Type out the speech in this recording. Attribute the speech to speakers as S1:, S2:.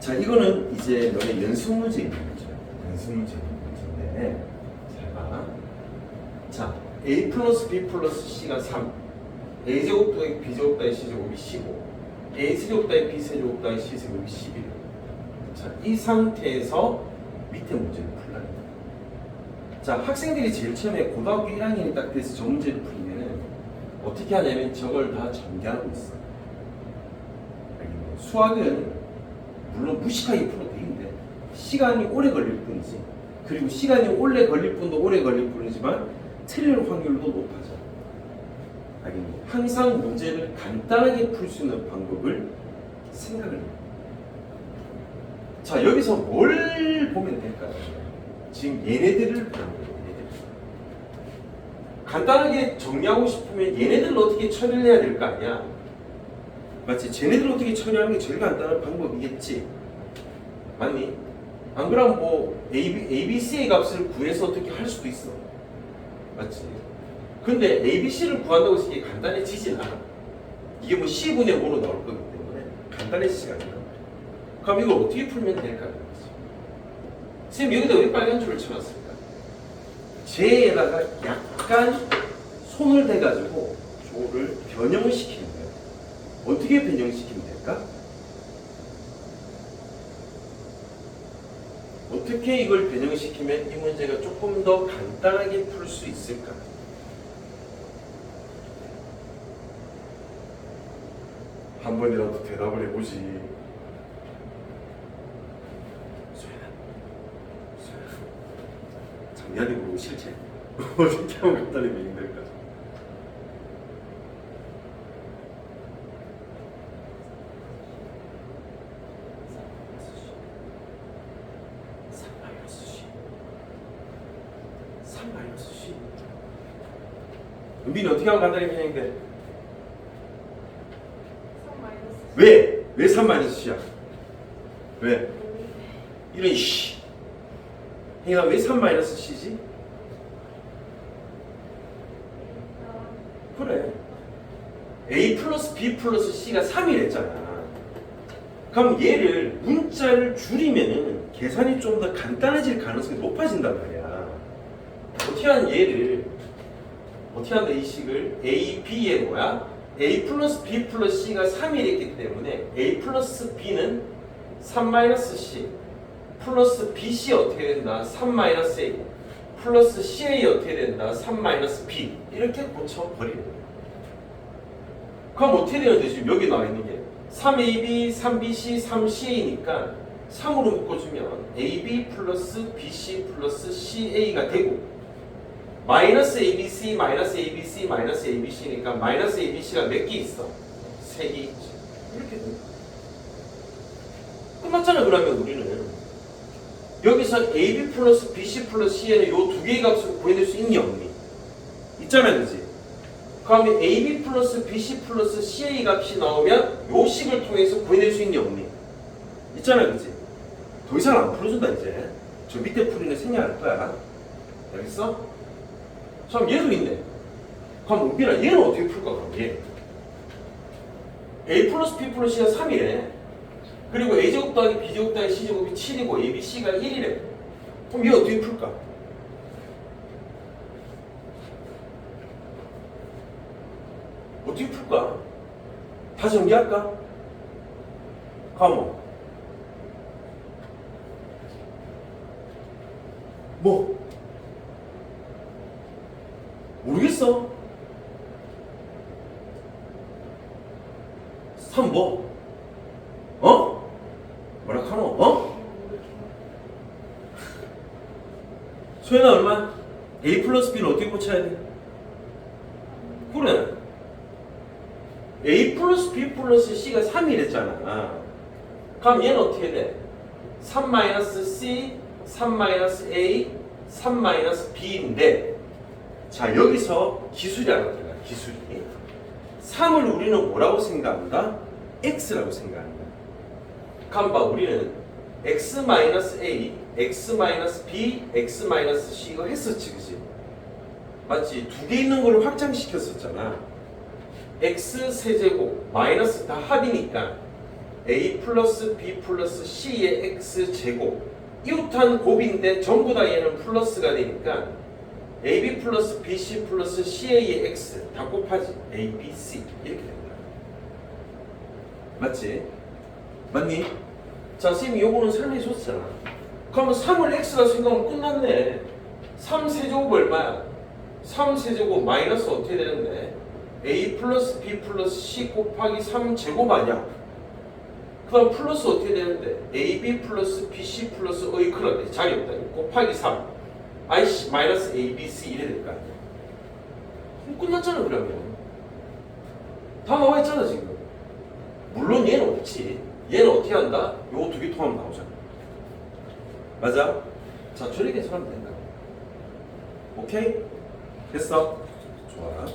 S1: 자, 이거는 이제 너의 연습 문제 있는 거죠. 연습 문제 있는 문제인데, 잘 봐. 자, a 플러스 b 플러스 c가 3, a 제곱 더하기 b 제곱 더하기 c 제곱이 15, a 세제곱 더하기 b 세제곱 더하기 c 세제곱이 11. 자, 이 상태에서 밑에 문제를 거예요. 자, 학생들이 제일 처음에 고등학교 1학년이 딱 돼서 저 문제를 풀면은 어떻게 하냐면 저걸 다 전개하고 있어. 알겠나요? 수학은 물론 무식하게 풀어도 되는데 시간이 오래 걸릴 뿐이지. 그리고 시간이 오래 걸릴 뿐도 오래 걸릴 뿐이지만 틀릴 확률도 높아져. 알겠나요? 항상 문제를 간단하게 풀 수 있는 방법을 생각을 해요. 자, 여기서 뭘 보면 될까요? 지금 얘네들을. 간단하게 정리하고 싶으면 얘네들을 어떻게 처리를 해야 될 거 아니야? 맞지? 쟤네들 어떻게 처리하는 게 제일 간단한 방법이겠지. 맞니? 안 그러면 뭐 AB, ABC의 값을 구해서 어떻게 할 수도 있어. 맞지? 근데 ABC를 구한다고 해서 이게 간단해지진 않아. 이게 뭐 C분의 5로 나올 거기 때문에 간단해지지가 않아. 그럼 이걸 어떻게 풀면 될까? 선생님 여기다 왜 빨간 줄을 쳐놨을까? 쟤에다가 약간 손을 대가지고 조를 변형을 시키는 거예요. 어떻게 변형시키면 될까? 어떻게 이걸 변형시키면 이 문제가 조금 더 간단하게 풀 수 있을까? 한 번이라도 대답을 해보지. 장난이 모르고 실체. 어떻게 하면 간단히 변형될까? 10 마이너스 10. 은빈이 어떻게 하면 간단히
S2: 편인데?
S1: 왜? 왜 3 마이너스 10이야? 왜? 이런 씨. 얘가 왜3 마이너스 c지? 그래. a 플러스 b 플러스 c가 3이랬잖아. 그럼 얘를 문자를 줄이면 계산이 좀 더 간단해질 가능성이 높아진단 말이야. 어떻게 하는 얘를 어떻게 한다 이 식을 A, B의 뭐야? A 플러스 B 플러스 C가 3이랬기 때문에 A 플러스 B는 3 마이너스 C 플러스 BC 어떻게 된다? 3 마이너스 A 플러스 CA 어떻게 된다? 3 마이너스 B 이렇게 고쳐버리는. 그럼 어떻게 되는데 지금 여기 나와 있는 게 3AB, 3BC, 3CA니까 3으로 묶어주면 AB 플러스 BC 플러스 CA가 되고 마이너스 ABC, 마이너스 ABC, 마이너스 ABC니까 마이너스 ABC가 몇 개 있어? 세 개 있지. 이렇게 돼. 끝났잖아 그러면 우리는 여기서 AB 플러스 BC 플러스 CA는 요 두 개의 값을 구해낼 수 있니 없니? 있잖아 그지? 그러면 AB 플러스 BC 플러스 CA 값이 나오면 요 식을 통해서 구해낼 수 있니 없니? 있잖아 그지? 더 이상 안 풀어준다 이제 저 밑에 풀이는 생략할 거야 알겠어? 참 얘도 있네 그럼 은빈아 얘는 어떻게 풀까 그럼 얘 A 플러스 B 플러스 C가 3이래 그리고 A제곱 더하기 B제곱 더하기 C제곱이 7이고 A, B, C가 1이래 그럼 얘 어떻게 풀까? 어떻게 풀까? 다시 연기할까? 가모 뭐? 모르겠어 3 뭐? 어? 뭐라 카노? 어? 소연아 얼마? A 플러스 B를 어떻게 고쳐야 돼? 그래 A 플러스 B 플러스 C가 3이랬잖아. 그럼 얘는 어떻게 돼? 3 마이너스 C, 3 마이너스 A, 3 마이너스 B인데 자 여기서 기술이 하나 들어가 기술이 3을 우리는 뭐라고 생각한다? X라고 생각한다. 봐 우리는 X A, X B, X C 이거 했었지 그지? 맞지? 두 개 있는 걸 확장시켰었잖아. x 세제곱 마이너스 다 합이니까 a 플러스 b 플러스 c의 x 제곱 이웃한 곱인데 전부 다 얘는 플러스가 되니까 ab 플러스 bc 플러스 ca의 x 다 곱하지 a, b, c 이렇게 된다 맞지? 맞니? 자 선생님이 요거는 설명해 줬잖아 그러면 3을 x라 생각하면 끝났네 3세제곱 얼마야? 3세제곱 마이너스 어떻게 되는데? a 플러스 b 플러스 c 곱하기 3제곱 아니야? 그럼 플러스 어떻게 되는데? ab 플러스 bc 플러스 어이 그러네 자리 없다 곱하기 3 ic 마이너스 abc 이래 될 거 아니야 끝났잖아 그러면 다 나와 있잖아 지금 물론 얘는 없지 얘는 어떻게 한다? 요거 두 개 통하면 나오잖아 맞아? 자 저렇게 해석하면 된다 오케이? 됐어? 좋아